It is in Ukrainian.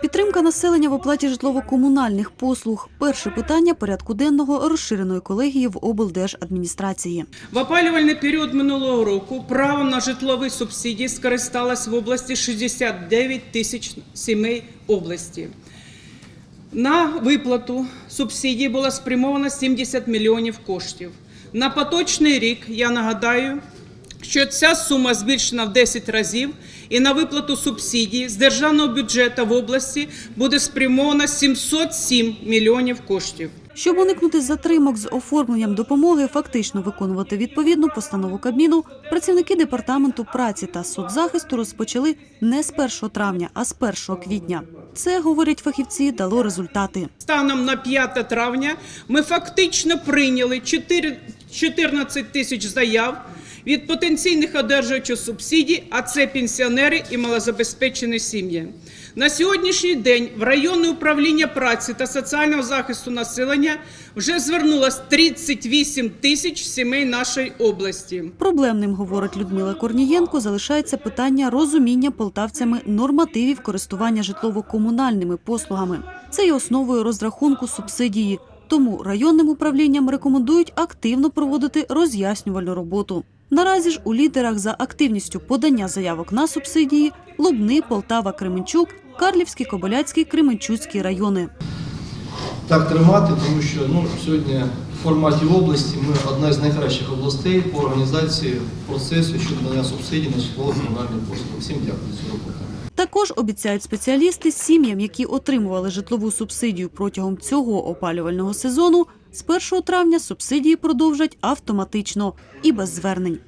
Підтримка населення в оплаті житлово-комунальних послуг перше питання порядку денного розширеної колегії в облдержадміністрації. В опалювальний період минулого року правом на житлові субсидії скористалось в області 69 тисяч сімей області. На виплату субсидій було спрямовано 70 мільйонів коштів. На поточний рік, я нагадаю, що ця сума збільшена в 10 разів, і на виплату субсидій з державного бюджету в області буде спрямовано 707 мільйонів коштів. Щоб уникнути затримок з оформленням допомоги, фактично виконувати відповідну постанову Кабміну, працівники департаменту праці та соцзахисту розпочали не з 1 травня, а з 1 квітня. Це говорять фахівці, дало результати. Станом на 5 травня ми фактично прийняли 4 14 тисяч заяв від потенційних одержувачів субсидій, а це пенсіонери і малозабезпечені сім'ї. На сьогоднішній день в районне управління праці та соціального захисту населення вже звернулось 38 тисяч сімей нашої області. Проблемним, говорить Людмила Корнієнко, залишається питання розуміння полтавцями нормативів користування житлово-комунальними послугами. Це є основою розрахунку субсидії. Тому районним управлінням рекомендують активно проводити роз'яснювальну роботу. Наразі ж у лідерах за активністю подання заявок на субсидії Лубни, Полтава, Кременчук, Карлівський, Кобиляцький, Кременчуцький райони. так тримати, тому що ну, сьогодні в форматі області ми одна з найкращих областей по організації процесу щодо надання субсидій на житлово-комунальні послуги. Всім дякую за роботу. Також обіцяють спеціалісти сім'ям, які отримували житлову субсидію протягом цього опалювального сезону, з 1 травня субсидії продовжать автоматично і без звернень.